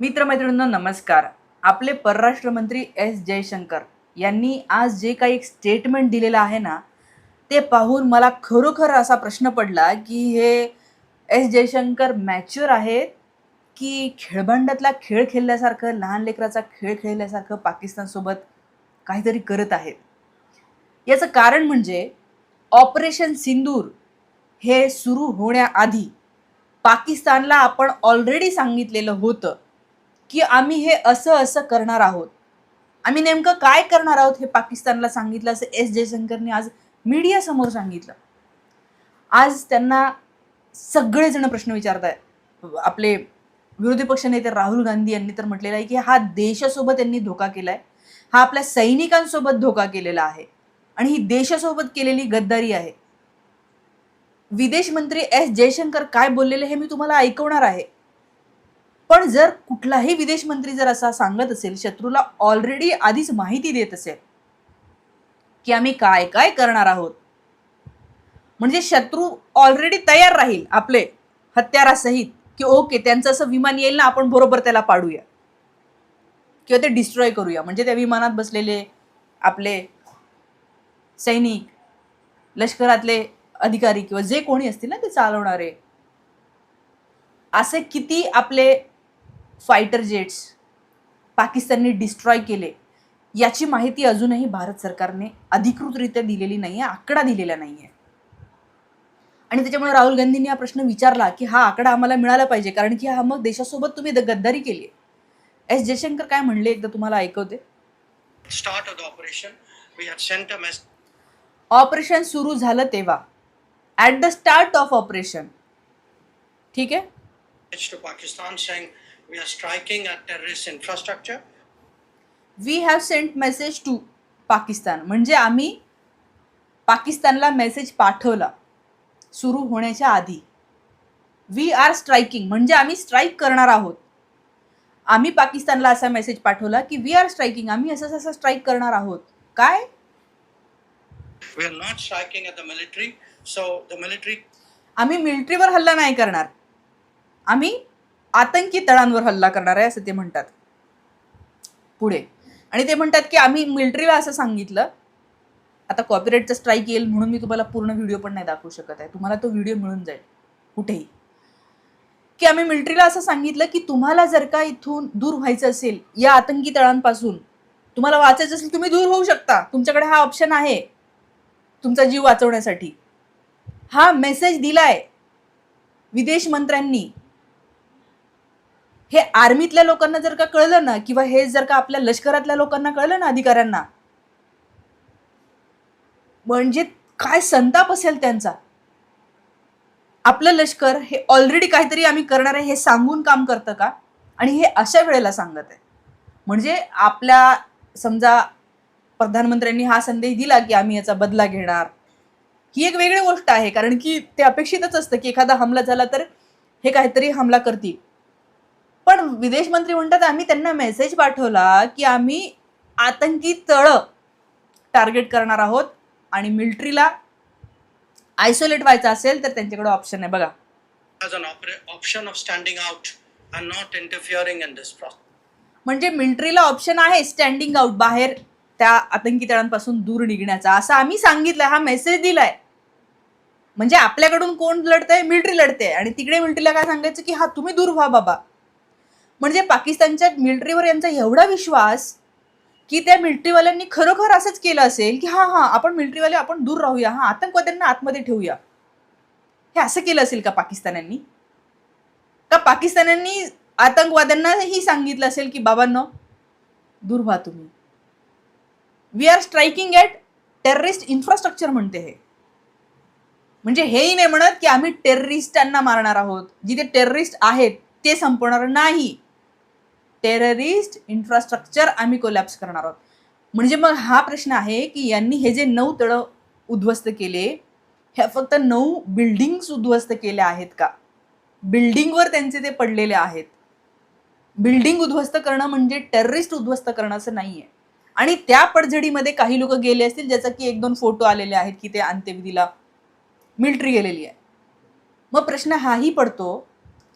मित्रमैत्रिणींनो नमस्कार. आपले परराष्ट्र मंत्री एस जयशंकर यांनी आज जे काही एक स्टेटमेंट दिलेलं आहे ना ते पाहून मला खरोखर असा प्रश्न पडला की हे एस जयशंकर मॅच्युअर आहेत की खेळभांडातला खेळ खेळल्यासारखं लहान लेकराचा खेळ खेळल्यासारखं पाकिस्तानसोबत काहीतरी करत आहेत? याचं कारण म्हणजे ऑपरेशन सिंदूर हे सुरू होण्याआधी पाकिस्तानला आपण ऑलरेडी सांगितलेलं होतं की आम्ही हे असं असं करणार आहोत. आम्ही नेमकं काय करणार आहोत हे पाकिस्तानला सांगितलं असं एस जयशंकरने आज मीडियासमोर सांगितलं. आज त्यांना सगळेजण प्रश्न विचारत आहेत आपले विरोधी पक्षनेते राहुल गांधी यांनी तर म्हटलेलं आहे की हा देशासोबत यांनी धोका केला आहे हा आपल्या सैनिकांसोबत धोका केलेला आहे. आणि ही देशासोबत केलेली गद्दारी आहे. विदेश मंत्री एस जयशंकर काय बोललेले हे मी तुम्हाला ऐकवणार आहे. पण जर कुठलाही विदेश मंत्री जर असा सांगत असेल शत्रूला ऑलरेडी आधीच माहिती देत असेल की आम्ही काय काय करणार आहोत. म्हणजे शत्रू ऑलरेडी तयार राहील आपले हत्यारासहित की ओके त्यांचं असं विमान येईल ना आपण बरोबर त्याला पाडूया. किंवा ते डिस्ट्रॉय करूया. म्हणजे त्या विमानात बसलेले आपले सैनिक लष्करातले अधिकारी किंवा जे कोणी असतील ना ते चालवणारे असे किती आपले फायटर जेट्स पाकिस्तानने डिस्ट्रॉय केले याची माहिती अजूनही भारत सरकारने अधिकृतरित्या दिलेली नाही आहे आकडा दिलेला नाही आहे आणि त्याच्यामुळे राहुल गांधींनी हा प्रश्न विचारला की हा आकडा आम्हाला मिळाला पाहिजे कारण की हा मग देशासोबत तुम्ही गद्दारी केली एस जयशंकर काय म्हणले एकदा तुम्हाला ऐकवते? ऑपरेशन सुरू झालं तेव्हा. At the start of operation ठीक आहे? We are striking at terrorist infrastructure. We have sent message to Pakistan म्हणजे आम्ही पाकिस्तानला मेसेज पाठवला. सुरू होण्याच्या आधी. वी आर स्ट्रायकिंग म्हणजे आम्ही स्ट्राईक करणार आहोत. आम्ही पाकिस्तानला असा मेसेज पाठवला की वी आर स्ट्रायकिंग आम्ही असं असं स्ट्राईक करणार आहोत. काय? We are not striking at the military. So the military आम्ही मिलिटरीवर हल्ला नाही करणार. आम्ही आतंकी तळांवर हल्ला करणार आहे असं ते म्हणतात. पुढे. आणि ते म्हणतात की आम्ही मिलिटरीला असं सांगितलं. आता कॉपीराईटचा स्ट्राईक येईल म्हणून मी तुम्हाला पूर्ण व्हिडिओ पण नाही दाखवू शकत आहे. तुम्हाला तो व्हिडिओ मिळून जाईल. कुठेही. की आम्ही मिलिटरीला असं सांगितलं की तुम्हाला जर का इथून दूर व्हायचं असेल या आतंकी तळांपासून तुम्हाला वाचायचं असेल तुम्ही दूर होऊ शकता. तुमच्याकडे हा ऑप्शन आहे. तुमचा जीव वाचवण्यासाठी. हा मेसेज दिलाय. विदेश मंत्र्यांनी. हे आर्मीतल्या लोकांना जर का कळलं ना किंवा हे जर का आपल्या लष्करातल्या लोकांना कळलं ना अधिकाऱ्यांना म्हणजे काय संताप असेल त्यांचा? आपलं लष्कर हे ऑलरेडी काहीतरी आम्ही करणार आहे हे सांगून काम करतं का? आणि हे अशा वेळेला सांगत आहे. म्हणजे आपल्या समजा प्रधानमंत्र्यांनी हा संदेश दिला की आम्ही याचा बदला घेणार. ही एक वेगळी गोष्ट आहे कारण की ते अपेक्षितच असतं की एखादा हमला झाला तर हे काहीतरी हमला करतील. पण विदेश मंत्री म्हणतात आम्ही त्यांना मेसेज पाठवला की आम्ही आतंकी तळ टार्गेट करणार आहोत आणि मिलिटरीला आयसोलेट व्हायचं असेल तर त्यांच्याकडे ऑप्शन आहे. बघा. Standing out and not interfering in this process. म्हणजे मिलिटरीला ऑप्शन आहे स्टँडिंग आउट बाहेर त्या आतंकी तळांपासून दूर निघण्याचा. असं आम्ही सांगितलं हा मेसेज दिलाय. म्हणजे आपल्याकडून कोण लढतंय? मिलिटरी लढते आणि तिकडे मिलिटरीला काय सांगायचं की हा तुम्ही दूर व्हा बाबा. म्हणजे पाकिस्तानच्या मिलिटरीवर यांचा एवढा विश्वास की त्या मिलिटरीवाल्यांनी खरोखर असंच केलं असेल की हां हां आपण मिलिटरीवाले आपण दूर राहूया हा आतंकवाद्यांना आतमध्ये ठेवूया. हे असं केलं असेल का पाकिस्तानांनी का पाकिस्तानांनी आतंकवाद्यांनाही सांगितलं असेल की बाबांनो दूर व्हा तुम्ही. We are striking at terrorist infrastructure म्हणते हे. म्हणजे हेही नाही म्हणत की आम्ही टेररिस्टांना मारणार आहोत. जिथे टेररिस्ट आहेत ते संपवणार नाही. टेररिस्ट इन्फ्रास्ट्रक्चर आम्ही कोलॅप्स करणार आहोत. म्हणजे मग हा प्रश्न आहे की यांनी हे जे नऊ तळं उद्ध्वस्त केले ह्या फक्त नऊ बिल्डिंग्स उद्ध्वस्त केल्या आहेत का? बिल्डिंगवर त्यांचे ते पडलेले आहेत. बिल्डिंग उद्ध्वस्त करणं म्हणजे टेररिस्ट उद्ध्वस्त करणं असं नाही आहे आणि त्या पडझडीमध्ये काही लोक गेले असतील ज्याचा की एक दोन फोटो आलेले आहेत की ते अंत्यविधीला मिल्ट्री गेलेली आहे. मग प्रश्न हाही पडतो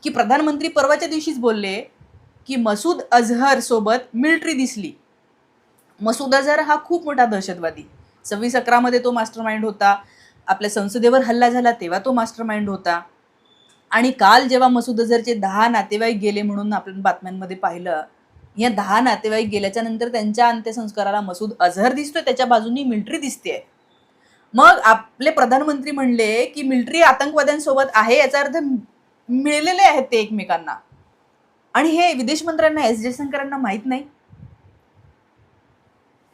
की प्रधानमंत्री परवाच्या दिवशीच बोलले की मसूद अझहर सोबत मिलिटरी दिसली. मसूद अझहर हा खूप मोठा दहशतवादी. सव्वीस अकरामध्ये तो मास्टर माइंड होता. आपल्या संसदेवर हल्ला झाला तेव्हा तो मास्टर माइंड होता. आणि काल जेव्हा मसूद अझहरचे दहा नातेवाईक गेले म्हणून आपण बातम्यांमध्ये पाहिलं या दहा नातेवाईक गेल्याच्यानंतर त्यांच्या अंत्यसंस्काराला मसूद अझहर दिसतोय त्याच्या बाजूनी मिलिटरी दिसते मग आपले प्रधानमंत्री म्हणले की मिलिटरी आतंकवाद्यांसोबत आहे याचा अर्थ मिळलेले आहेत ते एकमेकांना. आणि हे विदेश मंत्र्यांना एस. जयशंकरांना माहीत नाही.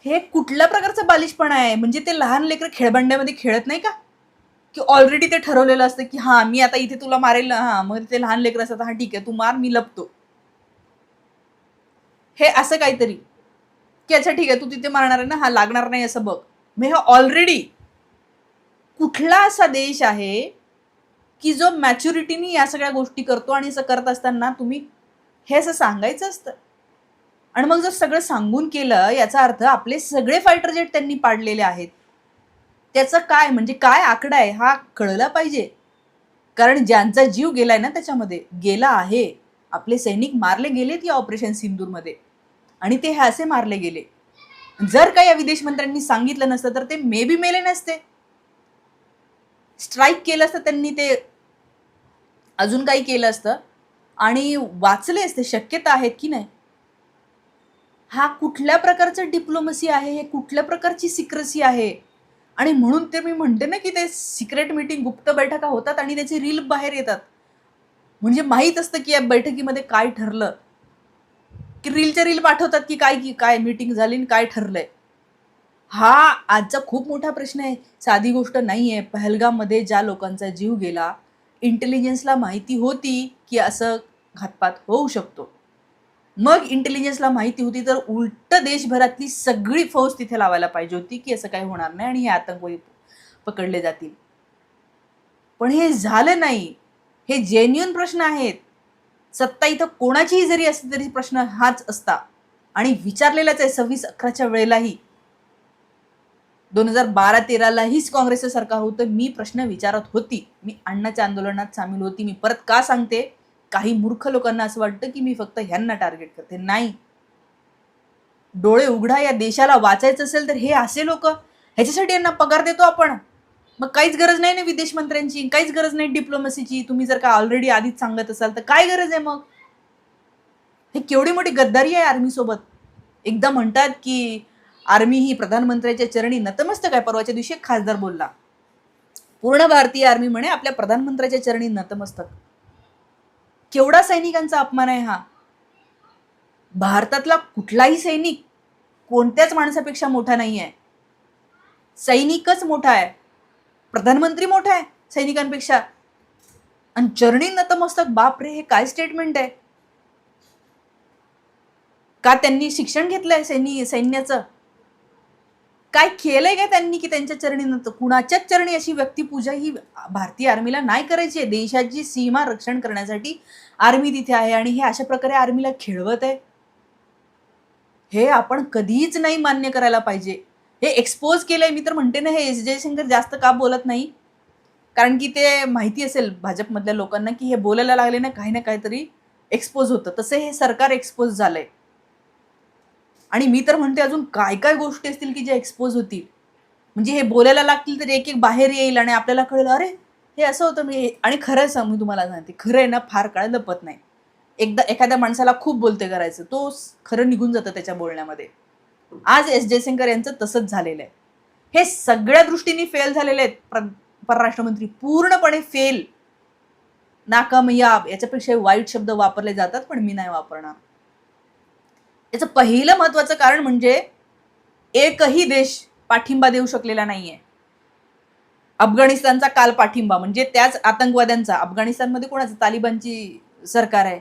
हे कुठल्या प्रकारचं बालिशपणा आहे? म्हणजे ते लहान लेकर खेळबंड्यामध्ये खेळत नाही का? की ऑलरेडी ते ठरवलेलं असतं की हां मी आता इथे तुला मारेल हां मग ते लहान लेकर असतात हां ठीक आहे तू मार मी लपतो. हे असं काहीतरी. की अच्छा ठीक आहे तू तिथे मारणार आहे ना हा लागणार नाही असं बघ. मग हे ऑलरेडी कुठला असा देश आहे की जो मॅच्युरिटीनी या सगळ्या गोष्टी करतो आणि असं करत असताना तुम्ही हे असं सांगायचं असतं. आणि मग जर सगळं सांगून केलं याचा अर्थ आपले सगळे फायटर जेट त्यांनी पाडलेले आहेत. त्याचं काय? म्हणजे काय आकडा आहे? हा कळला पाहिजे. कारण ज्यांचा जीव गेलाय ना त्याच्यामध्ये गेला आहे. आपले सैनिक मारले गेलेत या ऑपरेशन सिंदूरमध्ये. आणि ते हे असे मारले गेले. जर का या विदेश मंत्र्यांनी सांगितलं नसतं तर ते मे बी मेले नसते. स्ट्राईक केलं असतं त्यांनी ते. अजून काही केलं असतं. आणि वाचलेस ते शक्यता आहेत की नाही? हा कुठल्या प्रकारचं डिप्लोमसी आहे? हे कुठल्या प्रकारची सिक्रेसी आहे? आणि म्हणून ते मी म्हणते ना की ते सिक्रेट मीटिंग गुप्त बैठका होतात आणि त्याचे रील बाहेर येतात. म्हणजे माहीत असतं की या बैठकीमध्ये काय ठरलं. की रीलच्या रील पाठवतात की काय की काय मीटिंग झाली काय ठरलंय. हा आजचा खूप मोठा प्रश्न आहे. साधी गोष्ट नाही आहे पहलगाममध्ये ज्या लोकांचा जीव गेला इंटेलिजन्सला माहिती होती की असं घातपात होऊ शकतो. मग इंटेलिजन्सला माहिती होती तर उलट देशभरातली सगळी फौज तिथे लावायला पाहिजे होती की असं काही होणार नाही आणि हे आतंकवादी पकडले जातील. पण हे झालं नाही. हे जेन्युन प्रश्न आहेत. सत्ता इथं कोणाचीही जरी असली तरी प्रश्न हाच असता. आणि विचारलेलाच आहे सव्वीस अकराच्या वेळेलाही. दोन हजार बारा तेरालाहीच काँग्रेसचं सरकार होतं. मी प्रश्न विचारत होती. मी अण्णाच्या आंदोलनात सामील होती. मी परत का सांगते? काही मूर्ख लोकांना असं वाटतं की मी फक्त ह्यांना टार्गेट करते. नाही. डोळे उघडा या देशाला वाचायचं असेल तर हे असे लोक. ह्याच्यासाठी यांना पगार देतो आपण. मग काहीच गरज नाही ना विदेश मंत्र्यांची. काहीच गरज नाही डिप्लोमसीची तुम्ही जर का ऑलरेडी आधीच सांगत असाल तर काय गरज आहे मग? हे केवढी मोठी गद्दारी आहे आर्मी सोबत. एकदा म्हणतात की आर्मी ही प्रधानमंत्र्याच्या चरणी नतमस्तक आहे. परवाच्या दिवशी एक खासदार बोलला. पूर्ण भारतीय आर्मी म्हणे आपल्या प्रधानमंत्र्याच्या चरणी नतमस्तक. केवढा सैनिकांचा अपमान आहे हा. भारतातला कुठलाही सैनिक कोणत्याच माणसापेक्षा मोठा नाही आहे. सैनिकच मोठा आहे. प्रधानमंत्री मोठा आहे सैनिकांपेक्षा. आणि चरणी नतमस्तक बापरे हे काय स्टेटमेंट आहे? का त्यांनी शिक्षण घेतलंय सैनी सैन्याचं? काय केलंय काय त्यांनी की त्यांच्या चरणी नत कुणाच्याच चरणी अशी व्यक्तिपूजा ही भारतीय आर्मीला नाही करायची आहे. देशाची सीमा रक्षण करण्यासाठी आर्मी तिथे आहे आणि हे अशा प्रकारे आर्मीला खेळवत आहे. हे आपण कधीच नाही मान्य करायला पाहिजे. हे एक्सपोज केलंय. मी तर म्हणते ना हे एस जयशंकर जास्त का बोलत नाही? कारण की ते माहिती असेल भाजपमधल्या लोकांना की हे बोलायला लागले ना काही ना काहीतरी एक्सपोज होतं. तसे हे सरकार एक्सपोज झालंय. आणि मी तर म्हणते अजून काय काय गोष्टी असतील की ज्या एक्सपोज होतील. म्हणजे हे बोलायला लागतील तर एक एक बाहेर येईल आणि आपल्याला कळेल अरे हे असं होतं मी आणि खरं सांग मी तुम्हाला सांगते खरं आहे ना फार काळ लपत नाही. एकदा एखाद्या माणसाला खूप बोलते करायचं तो खरं निघून जातं त्याच्या बोलण्यामध्ये. आज एस जयशंकर यांचं तसंच झालेलं आहे. हे सगळ्या दृष्टीने फेल झालेले आहेत. प्र- परराष्ट्रमंत्री पूर्णपणे फेल नाकामयाब याच्यापेक्षा वाईट शब्द वापरले जातात पण मी नाही वापरणार. याचं पहिलं महत्वाचं कारण म्हणजे एकही देश पाठिंबा देऊ शकलेला नाहीये. अफगाणिस्तानचा काल पाठिंबा म्हणजे त्याच आतंकवाद्यांचा. अफगाणिस्तानमध्ये कोणाचं? तालिबानची सरकार आहे.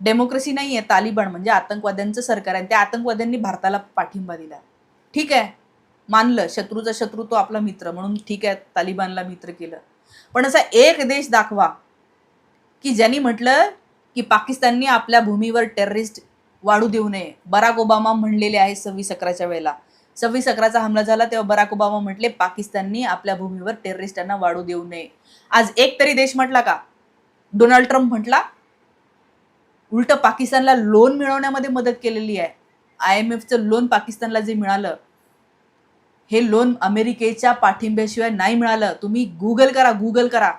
डेमोक्रेसी नाही आहे तालिबान म्हणजे आतंकवाद्यांचं सरकार आहे. त्या आतंकवाद्यांनी भारताला पाठिंबा दिला. ठीक आहे? मानलं. शत्रूचा शत्रू तो आपला मित्र म्हणून ठीक आहे तालिबानला मित्र केलं. पण असा एक देश दाखवा की ज्यांनी म्हटलं की पाकिस्ताननी आपल्या भूमीवर टेररिस्ट वाढू देऊ नये. बराक ओबामा म्हणलेले आहे सव्वीस अकराच्या वेळेला. सव्वीस अकराचा हमला झाला तेव्हा बराक ओबामा म्हटले पाकिस्ताननी आपल्या भूमीवर टेररिस्टांना वाढू देऊ नये. आज एक तरी देश म्हटला का? डोनाल्ड ट्रम्प म्हटला उलट पाकिस्तानला लोन मिळवण्यामध्ये मदत केलेली आहे. आय एम एफचं लोन पाकिस्तानला जे मिळालं हे लोन अमेरिकेच्या पाठिंब्याशिवाय नाही मिळालं. तुम्ही गुगल करा गुगल करा.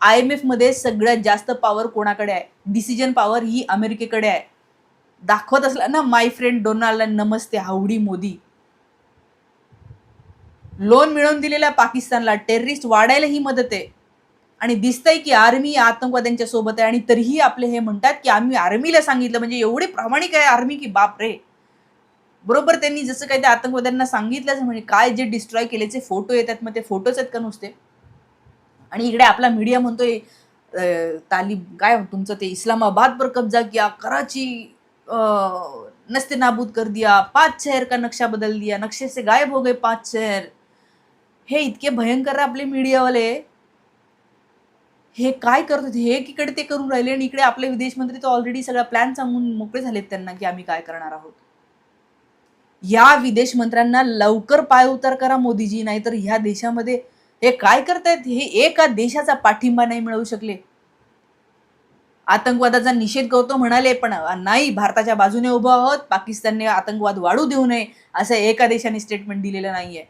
आय एम एफमध्ये सगळ्यात जास्त पॉवर कोणाकडे आहे? डिसिजन पॉवर ही अमेरिकेकडे आहे. दाखवत असला ना my friend Donald namaste howdy Modi. Loan मिळवून दिलेल्या पाकिस्तानला टेररिस्ट वाढायला ही मदत आहे. आणि दिसतंय की आर्मी आतंकवाद्यांच्या सोबत आहे आणि तरीही आपले हे म्हणतात की आम्ही आर्मीला सांगितलं म्हणजे एवढे प्रामाणिक आहे आर्मी की बाप रे. बरोबर त्यांनी जसं काही त्या आतंकवाद्यांना सांगितलंच म्हणजे काय जे डिस्ट्रॉय केल्याचे फोटो येतात मग ते फोटोच आहेत का नुसते? आणि इकडे आपला मीडिया म्हणतोय तालिब काय तुमचं ते इस्लामाबाद पर कब्जा किया कराची नस्ते नाबूद कर दिया पाच शहर का नक्शा बदल दिया नक्शे से गायब हो गए पाच शहर. हे इतके भयंकर आपले मीडियावाले. हे काय करत होते? हे एकीकडे ते करून राहिले आणि इकडे आपले विदेश मंत्री तर ऑलरेडी सगळा प्लॅन सांगून मोकळे झालेत त्यांना की आम्ही काय करणार आहोत. या विदेश मंत्र्यांना लवकर पाय उतार करा मोदीजी नाहीतर ह्या देशामध्ये हे काय करतायत? हे एका देशाचा पाठिंबा नाही मिळवू शकले. आतंकवादाचा निषेध करतो म्हणाले पण नाही भारताच्या बाजूने उभं आहोत पाकिस्तानने आतंकवाद वाढू देऊ नये असं एका देशाने स्टेटमेंट दिलेलं नाहीये.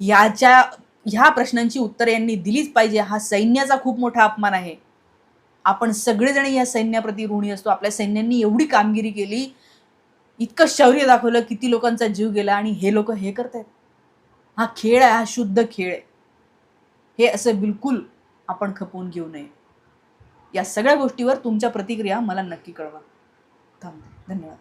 याच्या ह्या प्रश्नांची उत्तर यांनी दिलीच पाहिजे. हा सैन्याचा खूप मोठा अपमान आहे. आपण सगळेजण या सैन्याप्रती ऋणी असतो. आपल्या सैन्यांनी एवढी कामगिरी केली इतकं शौर्य दाखवलं किती लोकांचा जीव गेला आणि हे लोक हे करतायत. हा खेळ आहे हा शुद्ध खेळ आहे. हे असं बिलकुल आपण खपवून घेऊ नये. या सगळ्या गोष्टीवर तुमच्या प्रतिक्रिया मला नक्की कळवा. थांबते धन्यवाद.